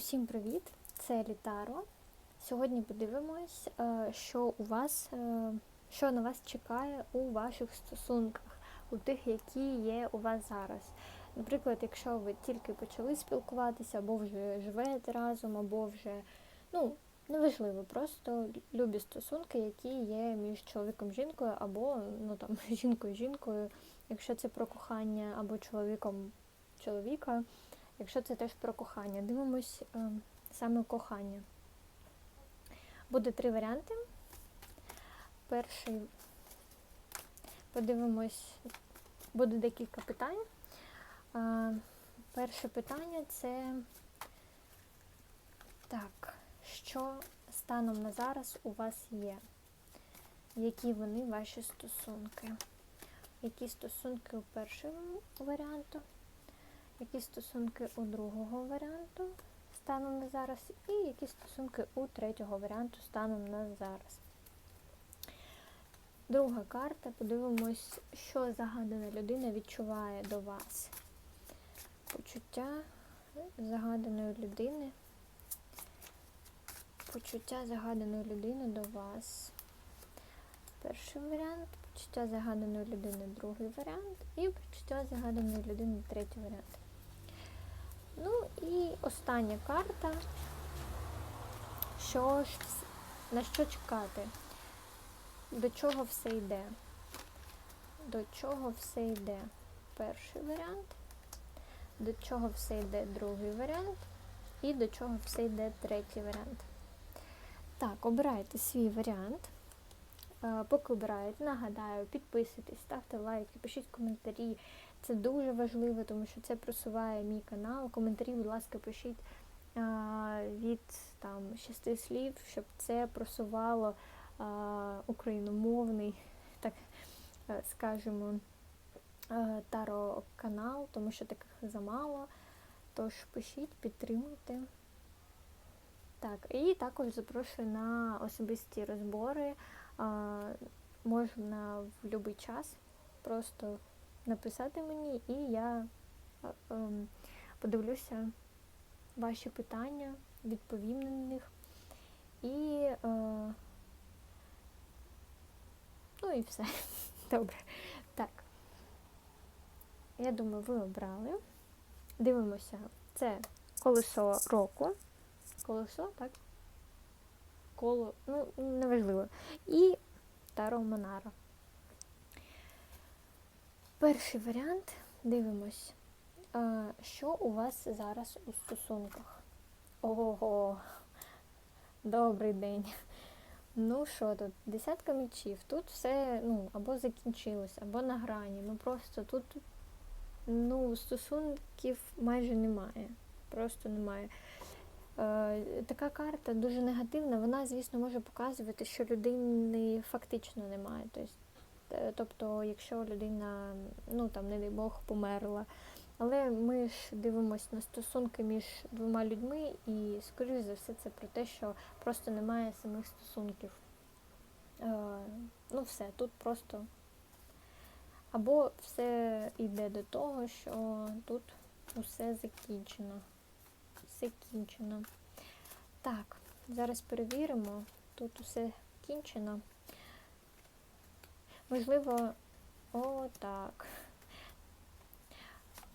Усім привіт! Це Літаро. Сьогодні подивимось, е, що у вас, е, що на вас чекає у ваших стосунках, у тих, які є у вас зараз. Наприклад, якщо ви тільки почали спілкуватися, або вже живете разом, або вже, ну, неважливо, просто любі стосунки, які є між чоловіком жінкою, або ну там жінкою-жінкою, якщо це про кохання, або чоловіком чоловіка. Якщо це теж про кохання, дивимось е, саме кохання. Буде три варіанти. Перший подивимось, буде декілька питань. Е, перше питання це так, що станом на зараз у вас є? Які вони ваші стосунки? Які стосунки у першого варіанту? Які стосунки у другого варіанту станом на зараз, і які стосунки у третього варіанту станом на зараз. Друга карта. Подивимось, що загадана людина відчуває до вас. Почуття загаданої людини. Почуття загаданої людини до вас. Перший варіант. Почуття загаданої людини другий варіант. І почуття загаданої людини третій варіант. Ну і остання карта. Що ж, на що чекати? До чого все йде? До чого все йде? Перший варіант, до чого все йде другий варіант, і до чого все йде третій варіант. Так, обирайте свій варіант. Поки обираєте, нагадаю, підписуйтесь, ставте лайки, пишіть коментарі. Це дуже важливо, тому що це просуває мій канал. Коментарі, будь ласка, пишіть від там шести слів, щоб це просувало україномовний, так е, скажемо, е, таро канал, тому що таких замало. Тож пишіть, підтримуйте. Так, і також запрошую на особисті розбори. Можна в будь-який час просто написати мені, і я ем, подивлюся ваші питання, відповім на них. І е, ну і все. Добре. Так. Я думаю, ви обрали. Дивимося, це колесо року. Колесо, так? Коло, ну, неважливо. І Таро Монара. Перший варіант дивимось, що у вас зараз у стосунках. Ого, добрий день. Ну що тут? Десятка мечів. Тут все ну, або закінчилось, або на грані. Ну просто тут ну, стосунків майже немає. Просто немає. Така карта дуже негативна. Вона, звісно, може показувати, що людини фактично немає. Тобто тобто, якщо людина, ну там, не дай Бог, померла. Але ми ж дивимося на стосунки між двома людьми, і, скоріш за все, це про те, що просто немає самих стосунків. Е, Ну, все, тут просто. Або все йде до того, що тут усе закінчено. Все кінчено. Так, зараз перевіримо. Тут усе кінчено. Можливо, о, так.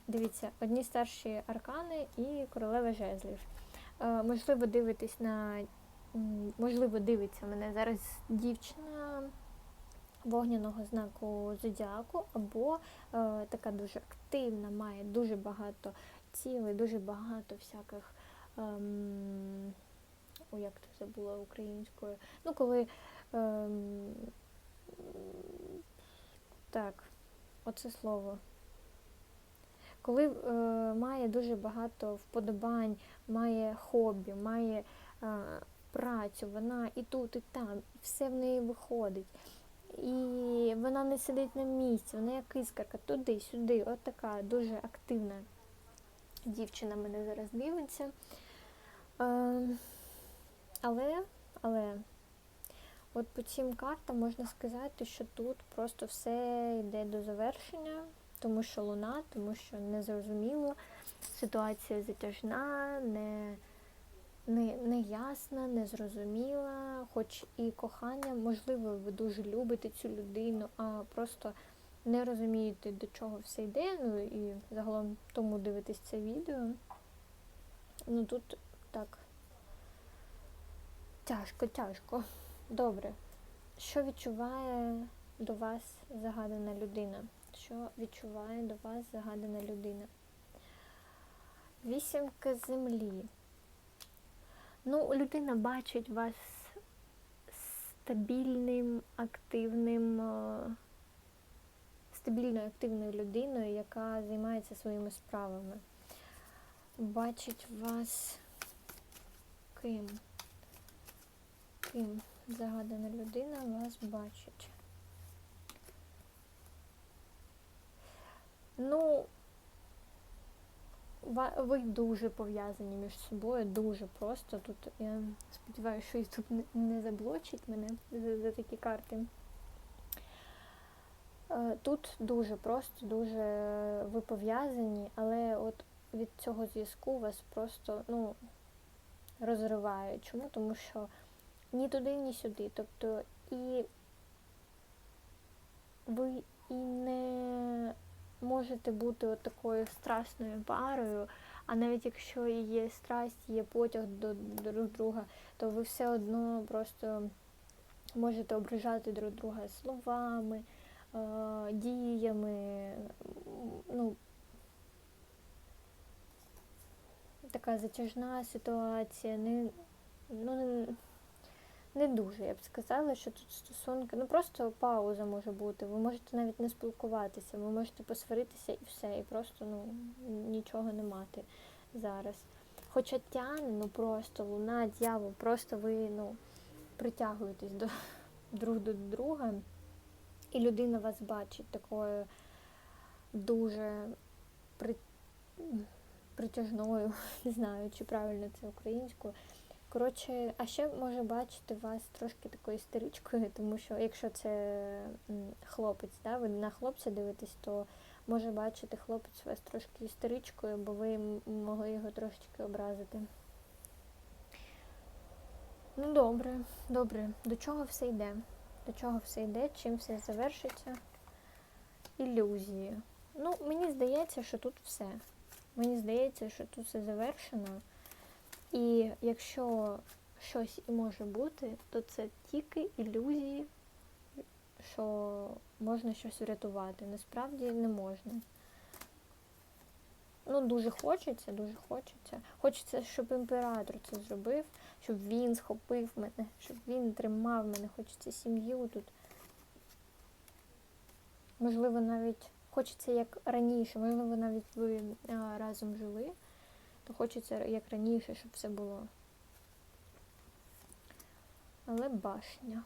Дивіться, одні старші аркани і королева жезлів. Е, можливо, дивитись на. Можливо, дивиться мене зараз дівчина вогняного знаку зодіаку, або е, така дуже активна, має дуже багато цілей, дуже багато всяких. Ем, о, як це забула українською. Ну, коли. Ем, так, оце слово. Коли е, має дуже багато вподобань, має хобі, має е, працю, вона і тут, і там, і все в неї виходить. І вона не сидить на місці, вона як іскарка туди-сюди. От така дуже активна дівчина мене зараз дивиться. Е, але, але. От по цим картам можна сказати, що тут просто все йде до завершення, тому що луна, тому що незрозуміло, ситуація затяжна, не не, неясна, незрозуміла, хоч і кохання, можливо, ви дуже любите цю людину, а просто не розумієте, до чого все йде. Ну і загалом тому дивитесь це відео. Ну тут так. Тяжко, тяжко. Добре. Що відчуває до вас загадана людина? Що відчуває до вас загадана людина? Вісімка землі. Ну, людина бачить вас стабільним, активним, е, стабільною активною людиною, яка займається своїми справами. Бачить вас ким? Ким загадана людина вас бачить? Ну, ви дуже пов'язані між собою, дуже просто. Тут я сподіваюся, що Ютуб не- заблочить мене за, за такі карти. Е, Тут дуже просто, дуже ви пов'язані, але от від цього зв'язку вас просто ну, розриває. Чому? Тому що ні туди, ні сюди. Тобто і ви і не можете бути от такою страсною парою, а навіть якщо є страсть, є потяг до друг друга, то ви все одно просто можете ображати друг друга словами, е, діями. Ну, така затяжна ситуація, не, ну, не, дуже, я б сказала, що тут стосунки, ну просто пауза може бути. Ви можете навіть не спілкуватися, ви можете посваритися і все, і просто ну, нічого не мати зараз. Хоча тяне, ну просто луна, дьявол, просто ви ну, притягуєтесь до друг до друга, і людина вас бачить такою дуже при... притяжною, не знаю, чи правильно це українською. Коротше, а ще може бачити вас трошки такою істеричкою, тому що якщо це хлопець, да, ви на хлопця дивитесь, то може бачити хлопець вас трошки істеричкою, бо ви могли його трошечки образити. Ну добре, добре. До чого все йде? До чого все йде, чим все завершиться? Ілюзії. Ну, мені здається, що тут все. Мені здається, що тут все завершено. І якщо щось і може бути, то це тільки ілюзії, що можна щось врятувати. Насправді не можна. Ну, дуже хочеться, дуже хочеться. Хочеться, щоб імператор це зробив, щоб він схопив мене, щоб він тримав мене, хочеться сім'ю тут. Можливо, навіть хочеться як раніше, можливо, навіть ви а, разом жили то хочеться як раніше, щоб все було. Але башня.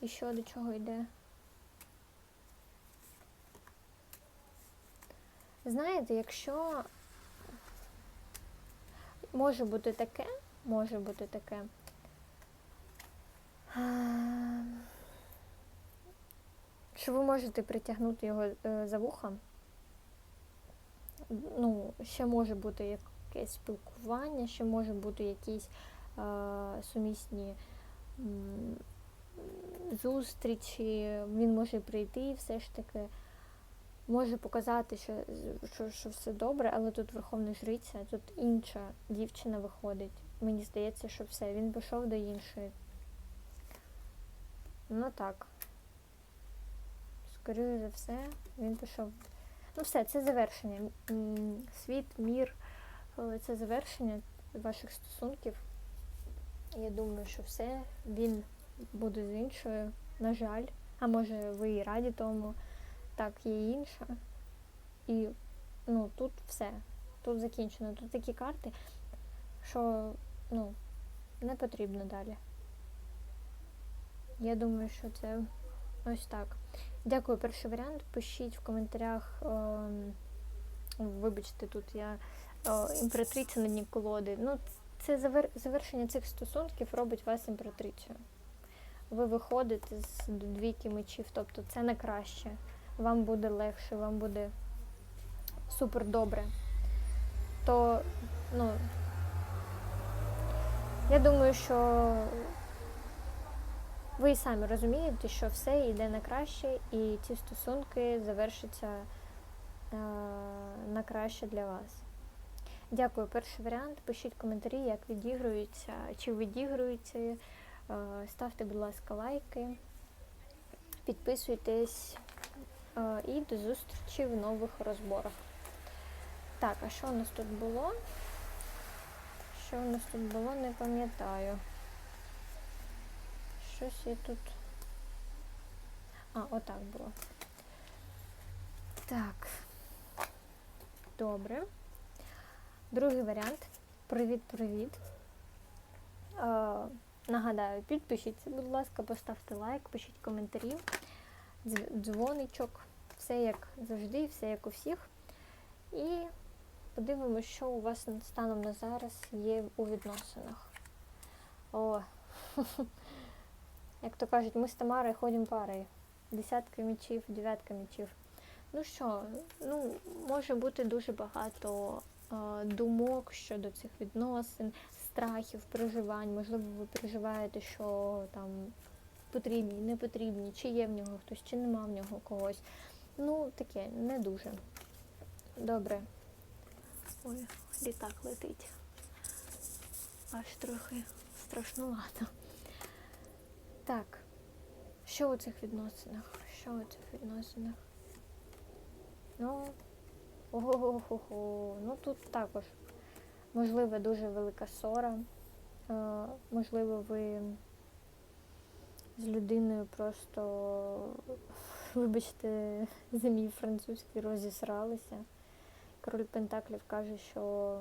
І що до чого йде? Знаєте, якщо може бути таке, може бути таке. Що ви можете притягнути його е, за вуха? Ну, ще може бути якесь спілкування, ще може бути якісь е, сумісні м, зустрічі, він може прийти все ж таки. Може показати, що, що, що все добре, але тут Верховна Жриця, тут інша дівчина виходить. Мені здається, що все, він пішов до іншої. Ну так. Скоріше за все, він пішов Ну все, це завершення. Світ, мір, е, це завершення ваших стосунків. Я думаю, що все, він буде з іншою, на жаль. А може ви і раді тому. Так, є інша. І ну, тут все. Тут закінчено. Тут такі карти, що ну, не потрібно далі. Я думаю, що це ось так. Дякую, перший варіант. Пишіть в коментарях. Е, вибачте, тут я е, імператриця на дні колоди. Ну, це завер... завершення цих стосунків робить вас імператрицею. Ви виходите з двійки мечів, тобто це не краще. Вам буде легше, вам буде супер добре. То, ну, Я думаю, що ви самі розумієте, що все йде на краще, і ці стосунки завершаться е, на краще для вас. Дякую, перший варіант. Пишіть коментарі, як відігруються, чи відігруються. Е, Ставте, будь ласка, лайки, підписуйтесь е, і до зустрічі в нових розборах. Так, а що у нас тут було? Що у нас тут було, не пам'ятаю. Щось я тут. А, отак було. Так. Добре. Другий варіант. Привіт-привіт. Е, нагадаю, підпишіться, будь ласка, поставте лайк, пишіть коментарі, дзвоничок, все як завжди, все як у всіх. І подивимося, що у вас станом на зараз є у відносинах. О, як то кажуть, ми з Тамарою ходимо парою. Десятка мічів, дев'ятка мічів. Ну що, ну, може бути дуже багато е, думок щодо цих відносин, страхів, переживань. Можливо, ви переживаєте, що там потрібні, не потрібні, чи є в нього хтось, чи нема в нього когось. Ну, таке, не дуже. Добре. Ой, літак летить. Аж трохи страшнувато. Так. Що у цих відносинах? Що у цих відносинах? Ну, ого-го-го. Ну тут також можливо дуже велика ссора. Е, можливо, ви з людиною просто, вибачте, за мій французький розісралися. Король Пентаклів каже, що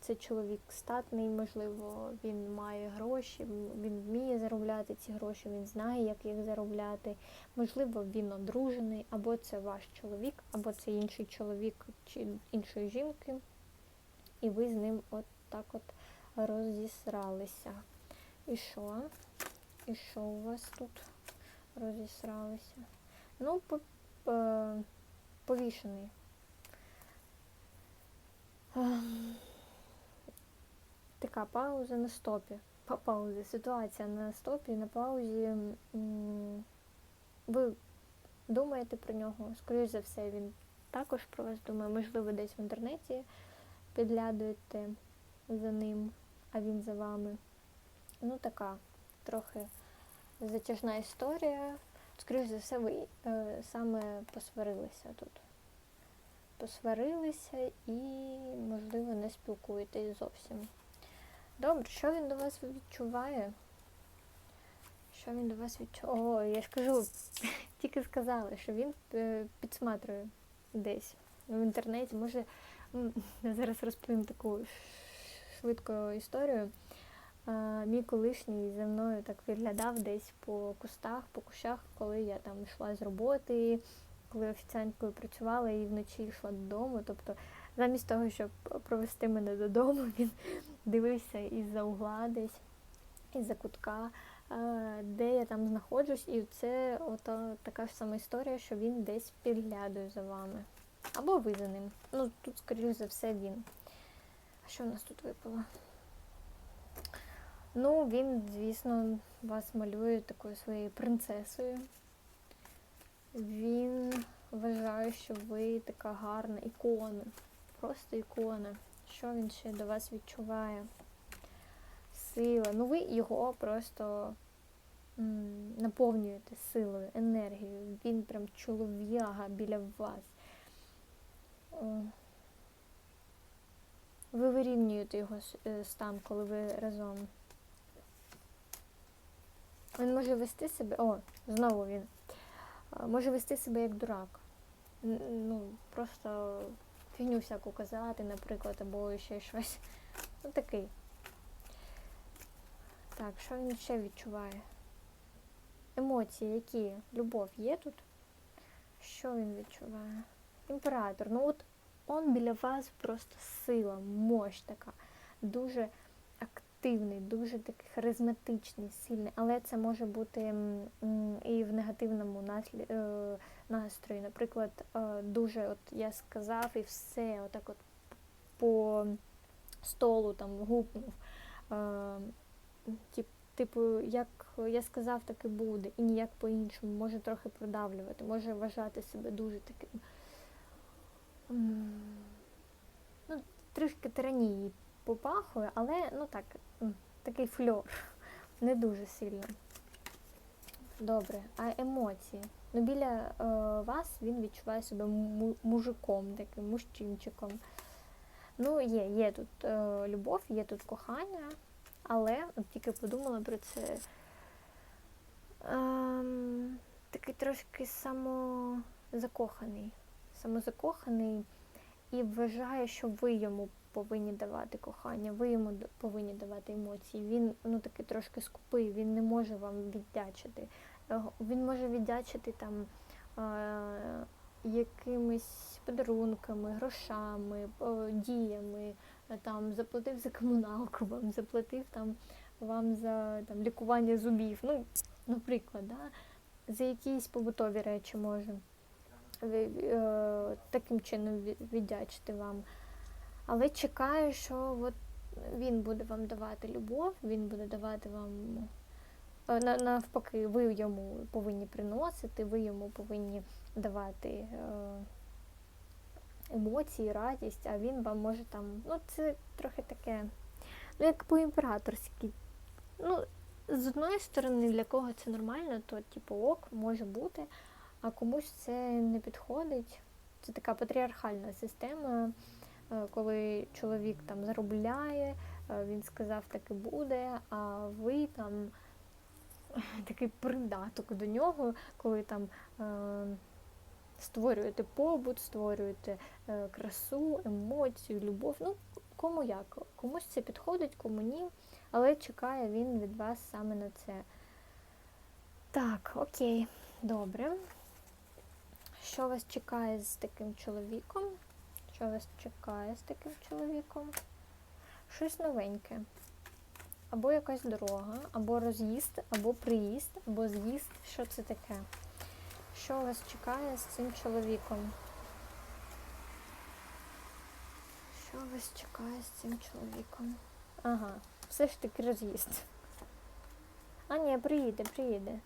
це чоловік статний, можливо, він має гроші, він вміє заробляти ці гроші, він знає, як їх заробляти. Можливо, він одружений, або це ваш чоловік, або це інший чоловік чи іншої жінки, і ви з ним от так от розісралися. І що? І що у вас тут розісралися? Ну, е, повішений. Ем, Така пауза на стопі. Па- Пауза. Ситуація на стопі, на паузі. Ви думаєте про нього? Скоріше за все, він також про вас думає. Можливо, десь в інтернеті підглядуєте за ним, а він за вами. Ну, така трохи затяжна історія. Скоріше за все, ви е, саме посварилися тут посварилися і, можливо, не спілкуєтесь зовсім. Добре, що він до вас відчуває? Що він до вас відчуває? О, я ж кажу, тільки сказали, що він е, підсматриває десь в інтернеті. Може, я зараз розповім таку швидку історію. Мій колишній за мною так виглядав десь по кустах, по кущах, коли я там йшла з роботи, коли офіціанткою працювала і вночі йшла додому. Тобто, замість того, щоб провести мене додому, він дивився із-за угла десь, із-за кутка, е, де я там знаходжусь, і це ото така ж сама історія, що він десь підглядує за вами. Або ви за ним. Ну, тут, скоріш за все, він. А що у нас тут випало? Ну, він, звісно, вас малює такою своєю принцесою. Він вважає, що ви така гарна ікона. Просто ікона. Що він ще до вас відчуває? Сила. Ну ви його просто м, наповнюєте силою, енергією. Він прям чолов'яга біля вас. Ви вирівнюєте його е, стан, коли ви разом. Він може вести себе. О, знову він. Може вести себе як дурак. Ну, просто фігню всяку казати, наприклад, або ще щось. Ну такий. Так, що він ще відчуває? Емоції, які? Любов є тут? Що він відчуває? Імператор. Ну от он біля вас просто сила, мощ така. Дуже активний, дуже такий харизматичний, сильний. Але це може бути і в негативному е, настрої. Наприклад, е, дуже, от я сказав, і все, отак от по столу там гупнув. Е, тип, типу, як я сказав, так і буде, і ніяк по-іншому, може трохи продавлювати, може вважати себе дуже таким. Ну, трішки тиранії попахує, але ну так, такий фльор. Не дуже сильно. Добре, а емоції? Ну, біля е, вас він відчуває себе мужиком, таким мужчинчиком. Ну, є, є тут е, любов, є тут кохання, але от тільки подумала про це. Ем, такий трошки самозакоханий. Самозакоханий і вважає, що ви йому повинні давати кохання, ви йому повинні давати емоції. Він ну такий трошки скупий, він не може вам віддячити. Е, Він може віддячити там е, якимись подарунками, грошами, е, діями, е, там заплатив за комуналку, вам заплатив там вам за там лікування зубів. Ну, наприклад, да? за якісь побутові речі може ви- е, таким чином ві- віддячити вам. Але чекаю, що от він буде вам давати любов, він буде давати вам е, навпаки, ви йому повинні приносити, ви йому повинні давати е, емоції, радість, а він вам може там. Ну, це трохи таке, ну, як по-імператорськи. Ну, з одної сторони, для кого це нормально, то типу ок, може бути, а комусь це не підходить. Це така патріархальна система, коли чоловік там заробляє, е, він сказав, так і буде, а ви там такий придаток до нього, коли там е, створюєте побут, створюєте е, красу, емоцію, любов. Ну, кому як. Комусь це підходить, кому ні. Але чекає він від вас саме на це. Так, окей, добре. Що вас чекає з таким чоловіком? Що вас чекає з таким чоловіком? Щось новеньке. Або якась дорога, або роз'їзд, або приїзд, або з'їзд. Що це таке? Що вас чекає з цим чоловіком? Що вас чекає з цим чоловіком? Ага, все ж таки роз'їзд. А ні, приїде, приїде.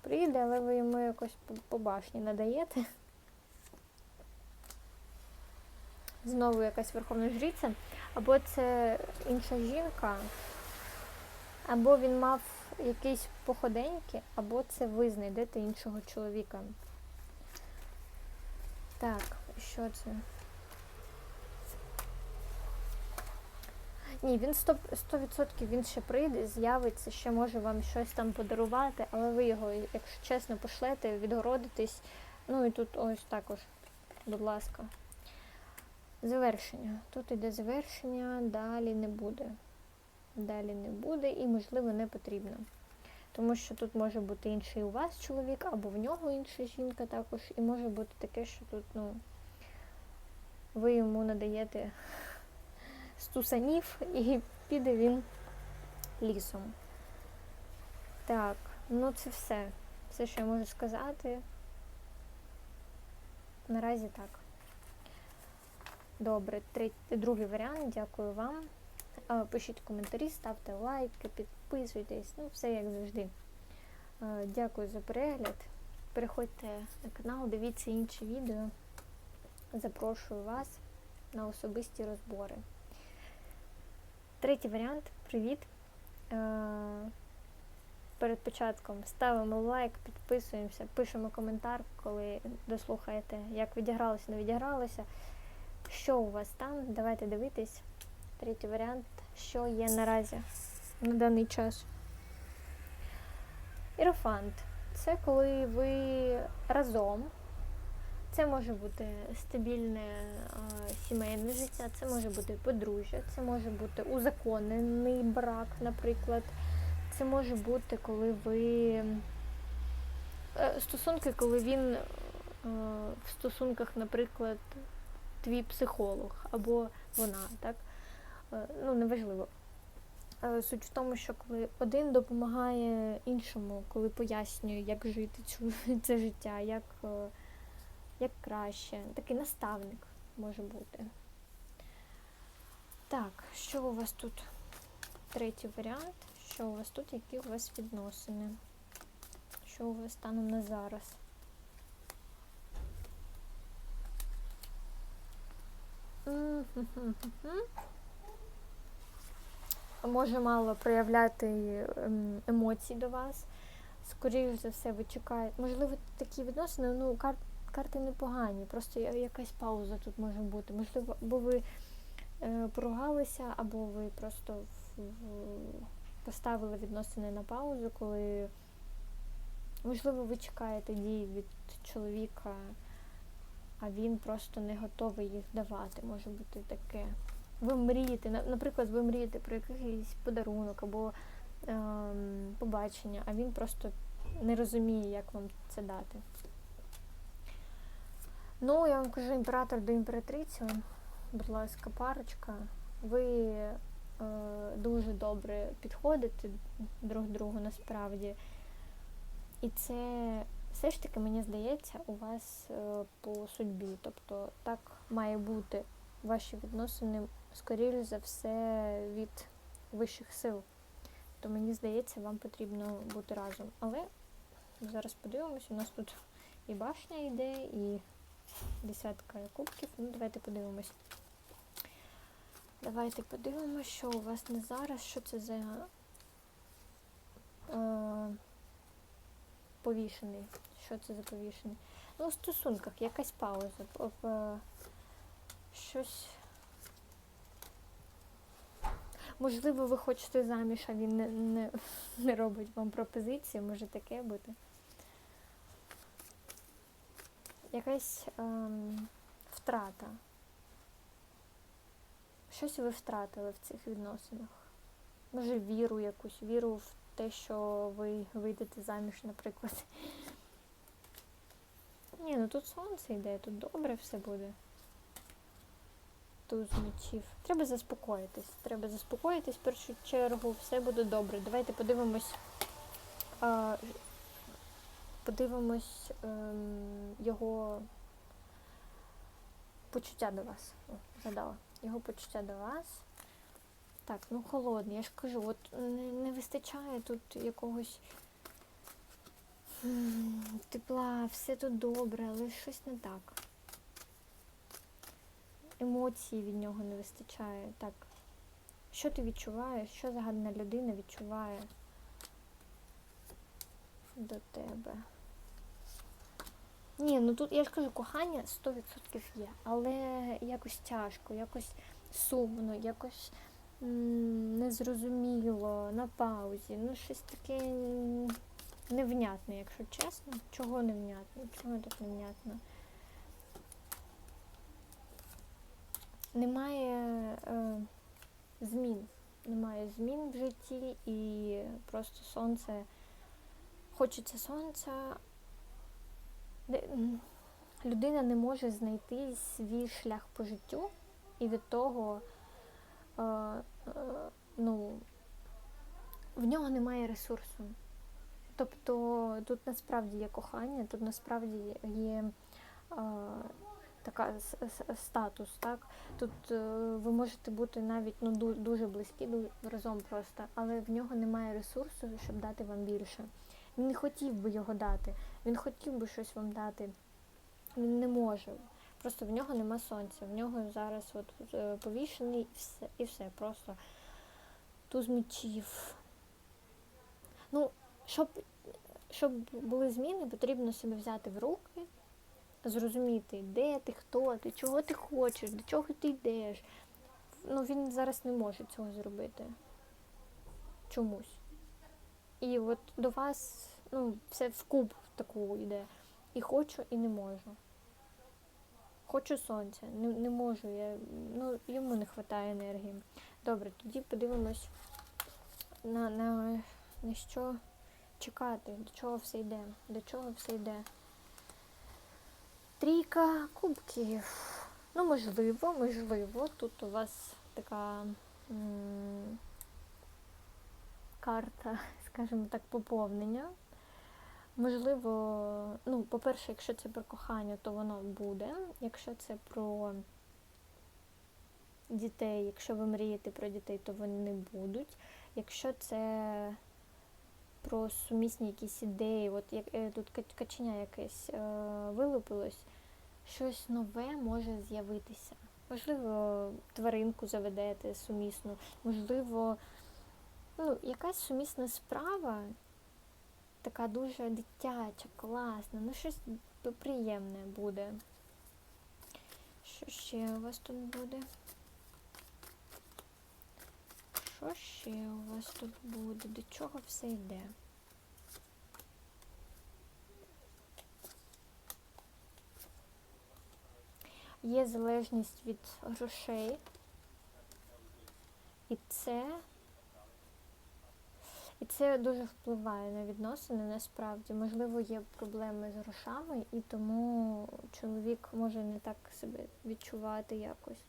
Приїде, але ви йому якось по- башні надаєте. Знову якась верховна жриця. Або це інша жінка, або він мав якісь походеньки, або це ви знайдете іншого чоловіка. Так, що це? Ні, він 100%, 100% він ще прийде, з'явиться, ще може вам щось там подарувати, але ви його, якщо чесно, пошлете, відгородитесь. Ну і тут ось також, будь ласка. Завершення. Тут іде завершення, далі не буде. Далі не буде і, можливо, не потрібно. Тому що тут може бути інший у вас чоловік, або в нього інша жінка також. І може бути таке, що тут, ну, ви йому надаєте стусанів і піде він лісом. Так, ну це все. Все, що я можу сказати. Наразі так. Добре, третій, другий варіант. Дякую вам. Е, Пишіть коментарі, ставте лайки, підписуйтесь. Ну, все як завжди. Е, Дякую за перегляд. Переходьте на канал, дивіться інші відео. Запрошую вас на особисті розбори. Третій варіант. Привіт. Е, Перед початком ставимо лайк, підписуємося, пишемо коментар, коли дослухаєте, як відігралося, не відігралося. Що у вас там? Давайте дивитись. Третій варіант, що є наразі на даний час. Ірофант. Це коли ви разом. Це може бути стабільне е, сімейне життя, це може бути подружжя, це може бути узаконений брак, наприклад. Це може бути, коли ви е, стосунки, коли він е, в стосунках, наприклад, твій психолог або вона, так? Е, ну, неважливо. Е, Суть в тому, що коли один допомагає іншому, коли пояснює, як жити цю, це життя, як, е, як краще. Такий наставник може бути. Так, що у вас тут? Третій варіант. Що у вас тут, які у вас відносини? Що у вас станом на зараз? Може мало проявляти ем, емоцій до вас. Скоріше за все, ви чекаєте. Можливо, такі відносини, ну, кар... карти непогані, просто якась пауза тут може бути. Можливо, або ви е, поругалися, або ви просто в- поставили відносини на паузу, коли можливо ви чекаєте дій від чоловіка, а він просто не готовий їх давати. Може бути таке. Ви мрієте, наприклад, ви мрієте про якийсь подарунок або ем, побачення, а він просто не розуміє, як вам це дати. Ну, я вам кажу, імператор до імператриці, будь ласка, парочка. Ви е, дуже добре підходите друг другу насправді. І це все ж таки, мені здається, у вас е, по судьбі. Тобто так має бути ваші відносини, скоріш за все, від вищих сил. То мені здається, вам потрібно бути разом. Але зараз подивимось, у нас тут і башня йде, і десятка кубків. Ну, давайте подивимось. Давайте подивимось, що у вас не зараз, що це за е, повішений. Що це за повішений? Ну, у стосунках якась пауза. Щось. Можливо, ви хочете заміж, а він не, не, не робить вам пропозиції, може таке бути. Якась ем, втрата. Щось ви втратили в цих відносинах. Може, віру якусь, віру в те, що ви вийдете заміж, наприклад. Ні, ну тут сонце йде, тут добре все буде. Туз мечів. Треба заспокоїтись. Треба заспокоїтись в першу чергу, все буде добре. Давайте подивимось. А, подивимось ем, його почуття до вас. О, згадала. Його почуття до вас. Так, ну холодний, я ж кажу, от не, не вистачає тут якогось тепла, все тут добре, але щось не так. Емоції від нього не вистачає. Так. Що ти відчуваєш? Що загадана людина відчуває до тебе? Ні, ну тут я ж кажу, кохання 100% є, але якось тяжко, якось сумно, якось м, незрозуміло, на паузі. Ну, щось таке м, невнятне, якщо чесно. Чого невнятно? Чого так невнятно? Немає е, змін. Немає змін в житті і просто сонце. Хочеться сонця. Людина не може знайти свій шлях по життю, і від того е, е, ну, в нього немає ресурсу. Тобто тут насправді є кохання, тут насправді є е, така статус, так? Тут е, ви можете бути навіть ну, дуже близькі разом просто, але в нього немає ресурсу, щоб дати вам більше. Він не хотів би його дати, він хотів би щось вам дати. Він не може. Просто в нього нема сонця. В нього зараз от е, повішений і все, і все. Просто туз мечів. Ну, щоб, щоб були зміни, потрібно себе взяти в руки, зрозуміти, де ти, хто ти, чого ти хочеш, до чого ти йдеш. Ну, він зараз не може цього зробити. Чомусь. І от до вас, ну, все в куб таку йде. І хочу, і не можу. Хочу сонця, не, не можу. Я, ну, йому не вистачає енергії. Добре, тоді подивимось на, на, на що чекати, до чого все йде, до чого все йде. Трійка кубків. Ну, можливо, можливо, тут у вас така карта, скажімо так, поповнення. Можливо, ну, по-перше, якщо це про кохання, то воно буде. Якщо це про дітей, якщо ви мрієте про дітей, то вони будуть. Якщо це про сумісні якісь ідеї, от як е, тут кач- каченя якесь е, вилупилось, щось нове може з'явитися. Можливо, тваринку заведете сумісну, можливо, ну, якась сумісна справа, така дуже дитяча, класна, ну щось приємне буде. Що ще у вас тут буде? Що ще у вас тут буде? До чого все йде? Є залежність від грошей. І це. І це дуже впливає на відносини насправді. Можливо, є проблеми з грошами, і тому чоловік може не так себе відчувати якось.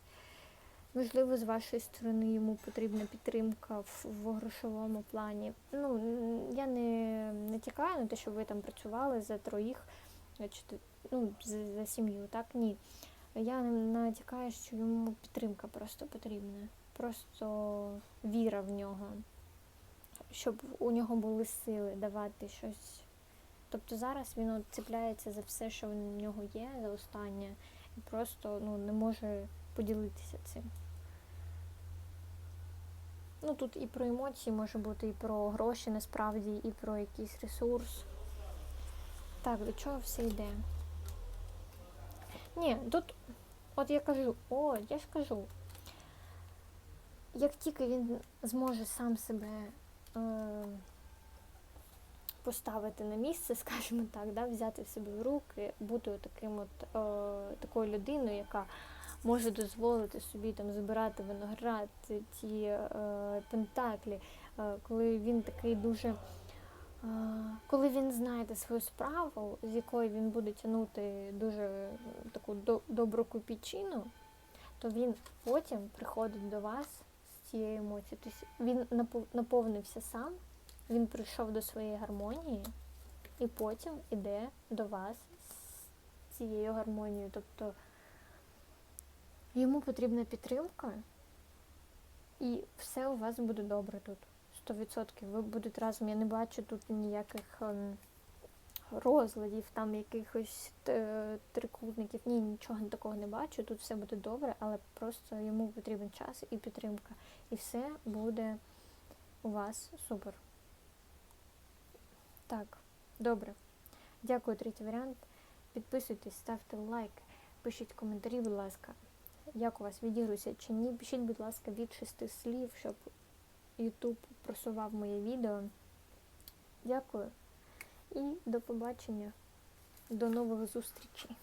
Можливо, з вашої сторони йому потрібна підтримка в, в грошовому плані. Ну, я не натякаю на те, що ви там працювали за троїх, ну, за, за сім'ю, так? Ні. Я натякаю, що йому підтримка просто потрібна. Просто віра в нього, щоб у нього були сили давати щось. Тобто зараз він от цепляється за все, що в нього є, за останнє, і просто ну, не може поділитися цим. Ну тут і про емоції може бути, і про гроші насправді, і про якийсь ресурс. Так, до чого все йде? Ні, тут, от я кажу, о, я ж кажу, як тільки він зможе сам себе е, поставити на місце, скажімо так, да, взяти в себе в руки, бути таким от, е, такою людиною, яка може дозволити собі там збирати виноград, ті е, пентаклі, е, коли він такий дуже. е, Коли він знайде свою справу, з якої він буде тягнути дуже е, таку до- добру копійчину, то він потім приходить до вас з цією емоцією. Тобто він напов- наповнився сам, він прийшов до своєї гармонії і потім іде до вас з цією гармонією. Тобто йому потрібна підтримка, і все у вас буде добре тут. 100%. Ви будете разом. Я не бачу тут ніяких ем, розладів, там якихось е, трикутників. Ні, нічого такого не бачу. Тут все буде добре, але просто йому потрібен час і підтримка. І все буде у вас супер. Так, добре. Дякую, третій варіант. Підписуйтесь, ставте лайк, пишіть коментарі, будь ласка. Як у вас відігрується чи ні? Пишіть, будь ласка, від шести слів, щоб YouTube просував моє відео. Дякую і до побачення. До нових зустрічей.